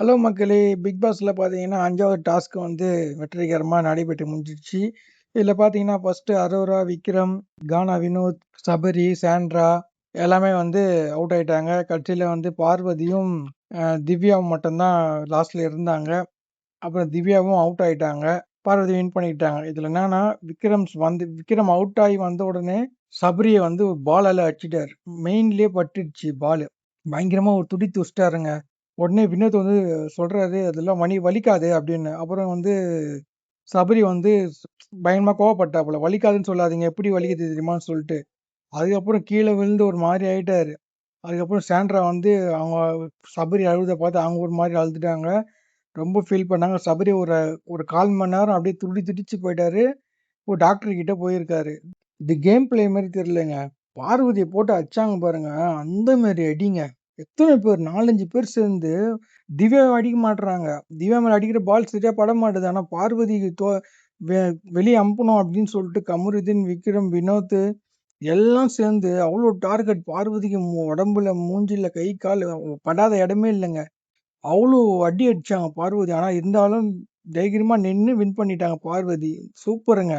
Hello மக்களே! Big பாஸில் பார்த்தீங்கன்னா, அஞ்சாவது டாஸ்க் வந்து வெற்றிகரமாக நடைபெற்று முடிஞ்சிடுச்சு இதில் பார்த்தீங்கன்னா, ஃபர்ஸ்ட்டு அரோரா, விக்ரம், கானா வினோத், சபரி, சாண்ட்ரா எல்லாமே வந்து அவுட் ஆயிட்டாங்க. கட்சியில் வந்து பார்வதியும், திவ்யாவும் மட்டும்தான் லாஸ்ட்டில் இருந்தாங்க. அப்புறம் திவ்யாவும் அவுட் ஆயிட்டாங்க. பார்வதி வின் பண்ணிக்கிட்டாங்க. இதில் என்னன்னா, விக்ரம் வந்து விக்ரம் அவுட் ஆகி வந்த உடனே சபரியை வந்து பாலால் அடிச்சிட்டார் மெயின்லேயே பட்டுடுச்சு பாலு. பயங்கரமாக ஒரு துடி துஷ்டாருங்க உடனே வினோத் வந்து சொல்கிறாரு "அதெல்லாம் வலி வலிக்காது" அப்படின்னு. அப்புறம் வந்து சபரி வந்து பயங்கரமா கோவப்பட்டாப்புல. "வலிக்காதுன்னு சொல்லாதீங்க. எப்படி வலிக்குது தெரியுமான்னு" சொல்லிட்டு. அதுக்கப்புறம் கீழே விழுந்து ஒரு மாதிரி ஆயிட்டாரு. அதுக்கப்புறம் சாண்ட்ரா வந்து அவங்க சபரி அழுத பார்த்து அவங்க ஒரு மாதிரி அழுதுட்டாங்க. ரொம்ப ஃபீல் பண்ணாங்க. சபரி ஒரு ஒரு 1/4 மணி நேரம் அப்படியே துடி துடிச்சு போயிட்டாரு. ஒரு டாக்டர் கிட்ட போயிருக்காரு. இது கேம் பிளே மாதிரி தெரியலங்க. பார்வதியை போட்டு அடிச்சாங்க பாருங்க. அந்த மாதிரி அடிங்க. எத்தனை பேர் 4, 5 பேர் சேர்ந்து திவ்யாவை அடிக்க மாட்டுறாங்க திவ்யா மேலே அடிக்கிற பால் சரியாக பட மாட்டுது. ஆனால் பார்வதிக்கு தோ வெ வெளியே அனுப்பணும் அப்படின்னு சொல்லிட்டு கமருதீன், விக்ரம், வினோத் எல்லாம் சேர்ந்து அவ்வளோ டார்கெட் பார்வதிக்கு மு உடம்புல, மூஞ்சில் கை, கால் படாத இடமே இல்லைங்க அவ்வளோ அடி அடிச்சாங்க பார்வதி. ஆனால் இருந்தாலும் தைரியமாக நின்று வின் பண்ணிட்டாங்க பார்வதி. சூப்பருங்க.